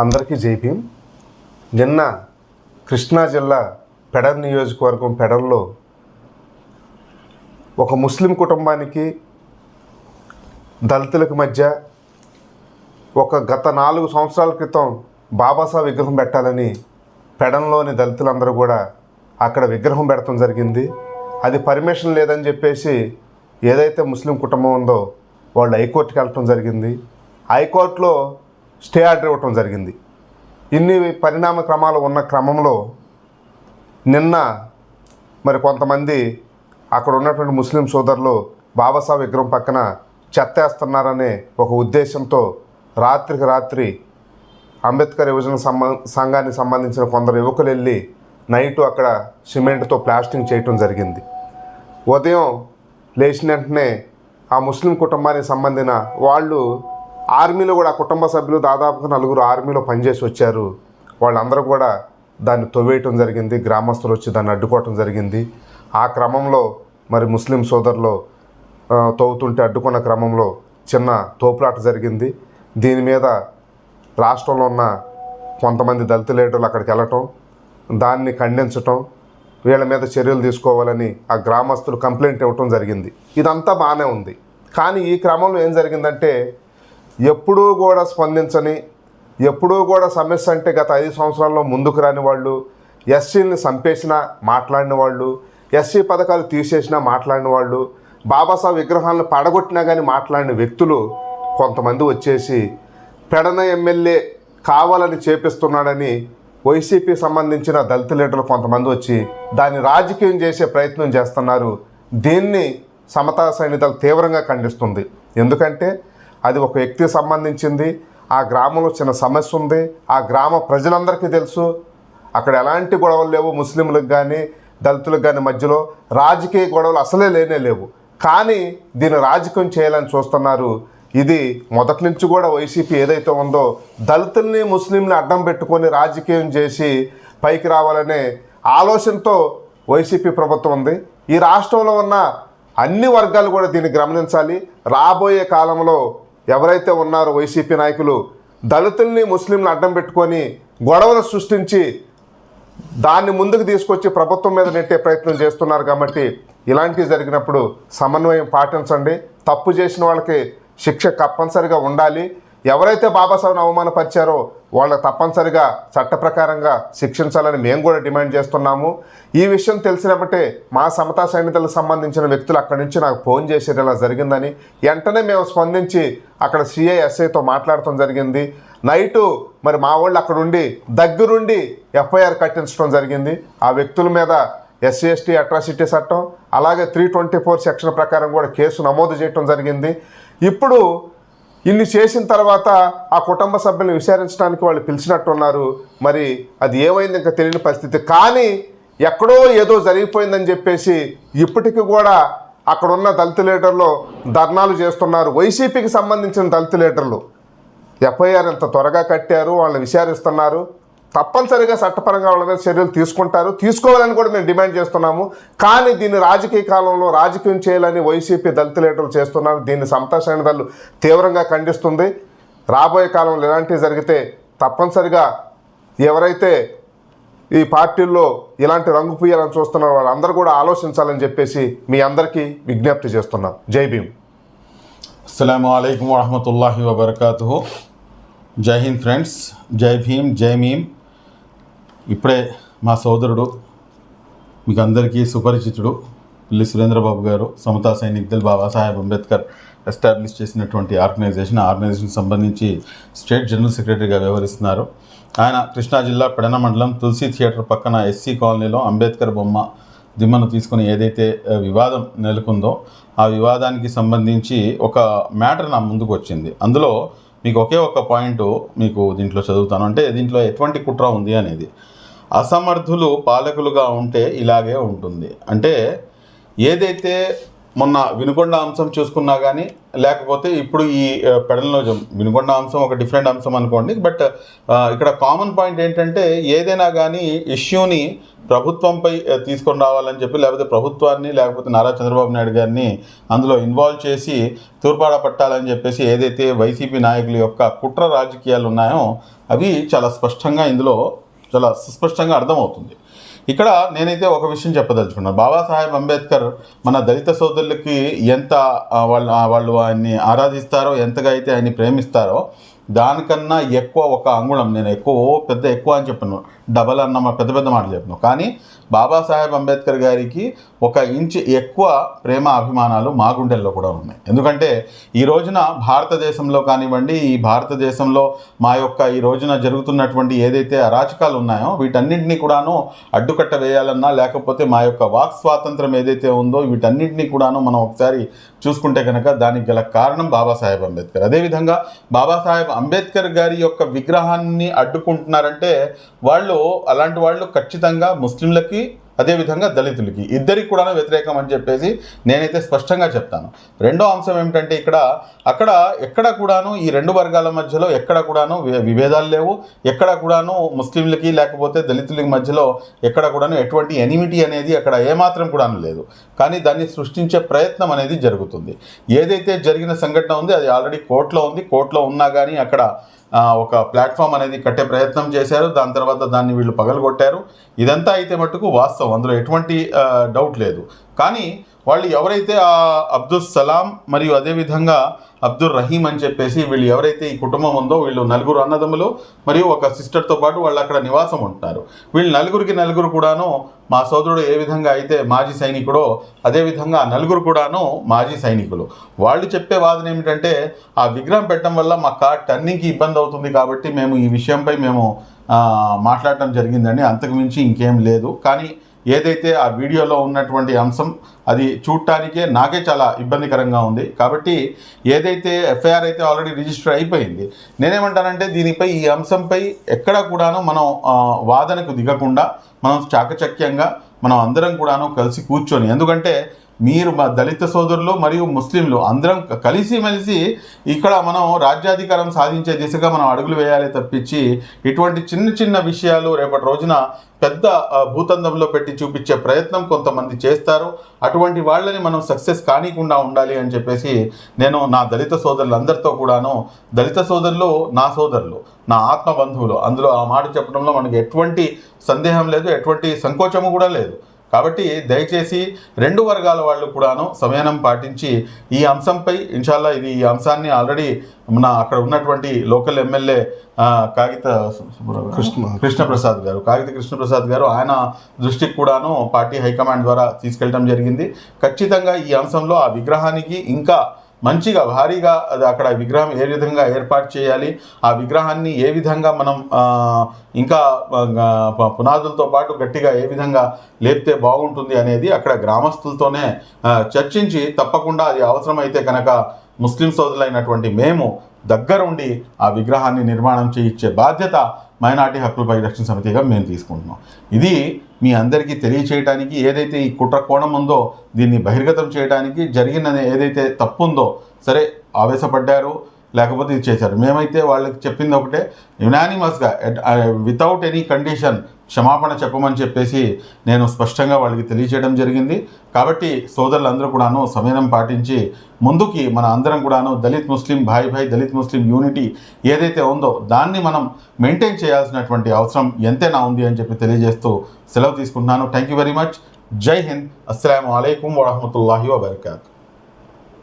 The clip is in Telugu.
అందరికీ జైపీం నిన్న కృష్ణా జిల్లా పెడన్ నియోజకవర్గం పెడన్లో ఒక ముస్లిం కుటుంబానికి దళితులకు మధ్య ఒక గత నాలుగు సంవత్సరాల క్రితం బాబాసాహెబ్ విగ్రహం పెట్టాలని పెడన్లోని దళితులందరూ కూడా అక్కడ విగ్రహం పెడతాం జరిగింది. అది పర్మిషన్ లేదని చెప్పేసి ఏదైతే ముస్లిం కుటుంబం ఉందో వాళ్ళు హైకోర్టుకి వెళ్ళటం జరిగింది. హైకోర్టులో స్టే ఆర్డర్ ఇవ్వటం జరిగింది. ఇన్ని పరిణామ క్రమాలు ఉన్న క్రమంలో నిన్న మరి కొంతమంది అక్కడ ఉన్నటువంటి ముస్లిం సోదరులు బాబాసాహెబ్ విగ్రహం పక్కన చెత్తేస్తున్నారనే ఒక ఉద్దేశంతో రాత్రికి రాత్రి అంబేద్కర్ యువజన సంబ సంఘానికి సంబంధించిన కొందరు యువకులు వెళ్ళి నైట్ అక్కడ సిమెంట్తో ప్లాస్టింగ్ చేయటం జరిగింది. ఉదయం లేచిన వెంటనే ఆ ముస్లిం కుటుంబానికి సంబంధించిన వాళ్ళు ఆర్మీలో కూడా కుటుంబ సభ్యులు దాదాపుగా నలుగురు ఆర్మీలో పనిచేసి వచ్చారు. వాళ్ళందరూ కూడా దాన్ని తొవ్వేయటం జరిగింది గ్రామస్తులు వచ్చి దాన్ని అడ్డుకోవటం జరిగింది. ఆ క్రమంలో మరి ముస్లిం సోదరులు తవ్వుతుంటే అడ్డుకున్న క్రమంలో చిన్న తోపులాట జరిగింది. దీని మీద రాష్ట్రంలో ఉన్న కొంతమంది దళిత లీడర్లు అక్కడికి వెళ్ళటం దాన్ని ఖండించటం వీళ్ళ మీద చర్యలు తీసుకోవాలని ఆ గ్రామస్తులు కంప్లైంట్ ఇవ్వటం జరిగింది. ఇదంతా బాగానే ఉంది. కానీ ఈ క్రమంలో ఏం జరిగిందంటే ఎప్పుడూ కూడా స్పందించని ఎప్పుడూ కూడా సమస్య అంటే గత ఐదు సంవత్సరాల్లో ముందుకు రాని వాళ్ళు ఎస్సీని చంపేసిన మాట్లాడిన వాళ్ళు ఎస్సీ పథకాలు తీసేసినా మాట్లాడిన వాళ్ళు బాబాసాహెబ్ విగ్రహాలను పడగొట్టినా కానీ మాట్లాడిన వ్యక్తులు కొంతమంది వచ్చేసి పెడన ఎమ్మెల్యే కావాలని చేపిస్తున్నాడని వైసీపీ సంబంధించిన దళిత లీడర్లు కొంతమంది వచ్చి దాన్ని రాజకీయం చేసే ప్రయత్నం చేస్తున్నారు. దీన్ని సమతా సైనికులు తీవ్రంగా ఖండిస్తుంది. ఎందుకంటే అది ఒక వ్యక్తికి సంబంధించింది. ఆ గ్రామంలో చిన్న సమస్య ఉంది. ఆ గ్రామ ప్రజలందరికీ తెలుసు. అక్కడ ఎలాంటి గొడవలు లేవు ముస్లింలకు కానీ దళితులకు కానీ మధ్యలో. రాజకీయ గొడవలు అసలే లేనే లేవు. కానీ దీన్ని రాజకీయం చేయాలని చూస్తున్నారు. ఇది మొదటి నుంచి కూడా వైసీపీ ఏదైతే ఉందో దళితుల్ని ముస్లింని అడ్డం పెట్టుకొని రాజకీయం చేసి పైకి రావాలనే ఆలోచనతో వైసీపీ ప్రభుత్వం ఉంది. ఈ రాష్ట్రంలో ఉన్న అన్ని వర్గాలు కూడా దీన్ని గమనించాలి. రాబోయే కాలంలో ఎవరైతే ఉన్నారో వైసీపీ నాయకులు దళితుల్ని ముస్లింలు అడ్డం పెట్టుకొని గొడవలు సృష్టించి దాన్ని ముందుకు తీసుకొచ్చి ప్రభుత్వం మీద నెట్టే ప్రయత్నం చేస్తున్నారు కాబట్టి ఇలాంటివి జరిగినప్పుడు సమన్వయం పాటించండి. తప్పు చేసిన వాళ్ళకి శిక్ష తప్పనిసరిగా ఉండాలి. ఎవరైతే బాబాసాహెబ్ని అవమానపరిచారో వాళ్ళకి తప్పనిసరిగా చట్ట ప్రకారంగా శిక్షించాలని మేము కూడా డిమాండ్ చేస్తున్నాము. ఈ విషయం తెలిసినప్పటే మా సమతా సైనికులకు సంబంధించిన వ్యక్తులు అక్కడి నుంచి నాకు ఫోన్ చేసేది ఇలా జరిగిందని వెంటనే మేము స్పందించి అక్కడ సిఐ ఎస్ఐతో మాట్లాడటం జరిగింది. నైటు మరి మా వాళ్ళు అక్కడుండి దగ్గరుండి ఎఫ్ఐఆర్ కట్టించడం జరిగింది. ఆ వ్యక్తుల మీద ఎస్సీ ఎస్టీ అట్రాసిటీ చట్టం అలాగే త్రీ ట్వంటీ ఫోర్ సెక్షన్ ప్రకారం కూడా కేసు నమోదు చేయటం జరిగింది. ఇప్పుడు ఇన్ని చేసిన తర్వాత ఆ కుటుంబ సభ్యులను విచారించడానికి వాళ్ళు పిలిచినట్టున్నారు. మరి అది ఏమైంది ఇంకా తెలియని పరిస్థితి. కానీ ఎక్కడో ఏదో జరిగిపోయిందని చెప్పేసి ఇప్పటికీ కూడా అక్కడ ఉన్న దళిత లీడర్లు ధర్నాలు చేస్తున్నారు. వైసీపీకి సంబంధించిన దళిత లీడర్లు. ఎఫ్ఐఆర్ ఇంత త్వరగా కట్టారు వాళ్ళని విచారిస్తున్నారు. తప్పనిసరిగా చట్టపరంగా వాళ్ళ మీద చర్యలు తీసుకుంటారు. తీసుకోవాలని కూడా మేము డిమాండ్ చేస్తున్నాము. కానీ దీన్ని రాజకీయ కాలంలో రాజకీయం చేయాలని వైసీపీ దళిత లీడర్లు చేస్తున్నారు. దీన్ని సమతా దళ్ళు తీవ్రంగా ఖండిస్తుంది. రాబోయే కాలంలో ఇలాంటివి జరిగితే తప్పనిసరిగా ఎవరైతే ఈ పార్టీల్లో ఇలాంటి రంగు పూయాలని చూస్తున్నారో వాళ్ళందరూ కూడా ఆలోచించాలని చెప్పేసి మీ అందరికీ విజ్ఞప్తి చేస్తున్నాం. జై భీమ్. అస్సలం అయికం వరహమతుల్లాహి వబర్కూ జై హింద్ ఫ్రెండ్స్. జై భీమ్ జై మీమ్. ఇప్పుడే మా సోదరుడు మీకు అందరికీ సుపరిచితుడు పిల్లి సురేంద్రబాబు గారు సమతా సైనిక్ దళ్ బాబాసాహెబ్ అంబేద్కర్ ఎస్టాబ్లిష్ చేసినటువంటి ఆర్గనైజేషన్ ఆర్గనైజేషన్కి ఆర్గనైజేషన్ సంబంధించి స్టేట్ జనరల్ సెక్రటరీగా వ్యవహరిస్తున్నారు. ఆయన కృష్ణా జిల్లా పెడన మండలం తులసి థియేటర్ పక్కన ఎస్సీ కాలనీలో అంబేద్కర్ బొమ్మ దిమ్మను తీసుకుని ఏదైతే వివాదం నెలకొందో ఆ వివాదానికి సంబంధించి ఒక మ్యాటర్ నా ముందుకు వచ్చింది. అందులో మీకు ఒకే ఒక పాయింట్ మీకు దీంట్లో చదువుతాను. అంటే దీంట్లో ఎటువంటి కుట్ర ఉంది అనేది. అసమర్థులు పాలకులుగా ఉంటే ఇలాగే ఉంటుంది. అంటే ఏదైతే మొన్న వినుకొండ అంశం చూసుకున్నా కానీ లేకపోతే ఇప్పుడు ఈ ఆ, పెడల్లో వినుకొండ అంశం ఒక డిఫరెంట్ అంశం అనుకోండి బట్ ఇక్కడ కామన్ పాయింట్ ఏంటంటే ఏదైనా కానీ ఇష్యూని ప్రభుత్వంపై తీసుకొని రావాలని చెప్పి లేకపోతే ప్రభుత్వాన్ని లేకపోతే నారా చంద్రబాబు నాయుడు గారిని అందులో ఇన్వాల్వ్ చేసి తూర్పాడ పట్టాలని చెప్పేసి ఏదైతే వైసీపీ నాయకుల యొక్క కుట్ర రాజకీయాలు ఉన్నాయో అవి చాలా స్పష్టంగా ఇందులో చాలా సుస్పష్టంగా అర్థమవుతుంది. ఇక్కడ నేనైతే ఒక విషయం చెప్పదలుచుకున్నాను బాబాసాహెబ్ అంబేద్కర్ మన దళిత సోదరులకి ఎంత వాళ్ళు వాళ్ళు ఆయన్ని ఆరాధిస్తారో ఎంతగా అయితే ఆయన్ని ప్రేమిస్తారో దానికన్నా ఎక్కువ ఒక అంగుళం నేను ఎక్కువ పెద్ద ఎక్కువ అని చెప్పను. డబల్ అన్న మా పెద్ద పెద్ద మాటలు చెప్పను. కానీ బాబాసాహెబ్ అంబేద్కర్ గారికి ఒక ఇంచ్ ఎక్కువ ప్రేమ అభిమానాలు మా గుండెల్లో కూడా ఉన్నాయి. ఎందుకంటే ఈ రోజున భారతదేశంలో కానివ్వండి ఈ భారతదేశంలో మా యొక్క ఈ రోజున జరుగుతున్నటువంటి ఏదైతే అరాచకాలు ఉన్నాయో వీటన్నింటినీ కూడాను అడ్డుకట్ట వేయాలన్నా లేకపోతే మా యొక్క వాక్ స్వాతంత్రం ఏదైతే ఉందో వీటన్నింటినీ కూడాను మనం ఒకసారి చూసుకుంటే కనుక దానికి గల కారణం బాబాసాహెబ్ అంబేద్కర్. అదేవిధంగా బాబాసాహెబ్ అంబేద్కర్ గారి యొక్క విగ్రహాన్ని అడ్డుకుంటున్నారంటే వాళ్ళు అలాంటి వాళ్ళు ఖచ్చితంగా ముస్లింలకి అదేవిధంగా దళితులకి. ఇద్దరికి కూడా వ్యతిరేకం అని చెప్పేసి నేనైతే స్పష్టంగా చెప్తాను. రెండో అంశం ఏమిటంటే ఇక్కడ అక్కడ ఎక్కడ కూడాను ఈ రెండు వర్గాల మధ్యలో ఎక్కడ కూడాను విభేదాలు లేవు. ఎక్కడ కూడాను ముస్లింలకి లేకపోతే దళితులకి మధ్యలో ఎక్కడ కూడాను ఎటువంటి ఎనిమిటీ అనేది అక్కడ ఏమాత్రం కూడాను లేదు. కానీ దాన్ని సృష్టించే ప్రయత్నం అనేది జరుగుతుంది. ఏదైతే జరిగిన సంఘటన ఉంది అది ఆల్రెడీ కోర్టులో ఉంది. కోర్టులో ఉన్నా కానీ అక్కడ ఒక ప్లాట్ఫామ్ అనేది కట్టే ప్రయత్నం చేశారు. దాని తర్వాత దాన్ని వీళ్ళు పగలగొట్టారు. ఇదంతా అయితే మట్టుకు వాస్తవం. అందులో ఎటువంటి డౌట్ లేదు. కానీ వాళ్ళు ఎవరైతే ఆ అబ్దుల్ సలాం మరియు అదేవిధంగా అబ్దుల్ రహీం అని చెప్పేసి వీళ్ళు ఎవరైతే ఈ కుటుంబం ఉందో వీళ్ళు నలుగురు అన్నదమ్ములు మరియు ఒక సిస్టర్తో పాటు వాళ్ళు అక్కడ నివాసం ఉంటున్నారు. వీళ్ళు నలుగురికి నలుగురు కూడాను మా సోదరుడు ఏ విధంగా అయితే మాజీ సైనికుడో అదేవిధంగా నలుగురు కూడాను మాజీ సైనికులు. వాళ్ళు చెప్పే వాదన ఏమిటంటే ఆ విగ్రహం పెట్టడం వల్ల మా కార్ టర్నింగ్కి ఇబ్బంది అవుతుంది కాబట్టి మేము ఈ విషయంపై మేము మాట్లాడటం జరిగిందండి. అంతకుమించి ఇంకేం లేదు. కానీ ఏదైతే ఆ వీడియోలో ఉన్నటువంటి అంశం అది చూడటానికే నాకే చాలా ఇబ్బందికరంగా ఉంది. కాబట్టి ఏదైతే ఎఫ్ఐఆర్ అయితే ఆల్రెడీ రిజిస్టర్ అయిపోయింది నేనేమంటానంటే దీనిపై ఈ అంశంపై ఎక్కడ కూడాను మనం వాదనకు దిగకుండా మనం చాకచక్యంగా మనం అందరం కూడాను కలిసి కూర్చొని ఎందుకంటే మీరు మా దళిత సోదరులు మరియు ముస్లింలు అందరం కలిసిమెలిసి ఇక్కడ మనం రాజ్యాధికారం సాధించే దిశగా మనం అడుగులు వేయాలి తప్పించి ఇటువంటి చిన్న చిన్న విషయాలు రేపటి రోజున పెద్ద భూతందంలో పెట్టి చూపించే ప్రయత్నం కొంతమంది చేస్తారు. అటువంటి వాళ్ళని మనం సక్సెస్ కానికుండా ఉండాలి అని చెప్పేసి నేను నా దళిత సోదరులందరితో కూడాను దళిత సోదరులు నా సోదరులు నా ఆత్మ బంధువులు అందులో ఆ మాట చెప్పడంలో మనకి ఎటువంటి సందేహం లేదు ఎటువంటి సంకోచము కూడా లేదు. కాబట్టి దయచేసి రెండు వర్గాల వాళ్ళు కూడాను సంయమనం పాటించి ఈ అంశంపై ఇన్షాల్లా ఇది ఈ అంశాన్ని ఆల్రెడీ మన అక్కడ ఉన్నటువంటి లోకల్ ఎమ్మెల్యే కాగిత కృష్ణ. కృష్ణప్రసాద్ గారు కాగిత కృష్ణప్రసాద్ గారు ఆయన దృష్టికి కూడాను పార్టీ హైకమాండ్ ద్వారా తీసుకెళ్ళడం జరిగింది ఖచ్చితంగా ఈ అంశంలో ఆ విగ్రహానికి ఇంకా మంచిగా భారీగా అది అక్కడ విగ్రహం ఏ విధంగా ఏర్పాటు చేయాలి ఆ విగ్రహాన్ని ఏ విధంగా మనం ఇంకా పునాదులతో పాటు గట్టిగా ఏ విధంగా లేపితే బాగుంటుంది అనేది అక్కడ గ్రామస్తులతోనే చర్చించి తప్పకుండా అది అవసరమైతే కనుక ముస్లిం సోదరులైనటువంటి మేము దగ్గరుండి ఆ విగ్రహాన్ని నిర్మాణం చేయించే బాధ్యత మైనార్టీ హక్కుల పరిరక్షణ సమితిగా మేము తీసుకుంటున్నాం. ఇది మీ అందరికీ తెలియచేయడానికి ఏదైతే ఈ కుట్ర కోణం ఉందో దీన్ని బహిర్గతం చేయడానికి జరిగిన ఏదైతే తప్పు ఉందో సరే ఆవేశపడ్డారు లేకపోతే ఇది చేశారు. మేమైతే వాళ్ళకి చెప్పింది ఒకటే యునానిమస్గా వితౌట్ ఎనీ కండిషన్ క్షమాపణ చెప్పమని చెప్పేసి నేను స్పష్టంగా వాళ్ళకి తెలియచేయడం జరిగింది. కాబట్టి సోదరులందరూ కూడాను సమయం పాటించి ముందుకి మన అందరం కూడాను దళిత్ ముస్లిం భాయ్ భాయ్ దళిత్ ముస్లిం యూనిటీ ఏదైతే ఉందో దాన్ని మనం మెయింటైన్ చేయాల్సినటువంటి అవసరం ఎంతైనా ఉంది అని చెప్పి తెలియజేస్తూ సెలవు తీసుకుంటున్నాను. థ్యాంక్ యూ వెరీ మచ్ జై హింద్. అస్సలం అయికం వరహమూల వబర్కాతు.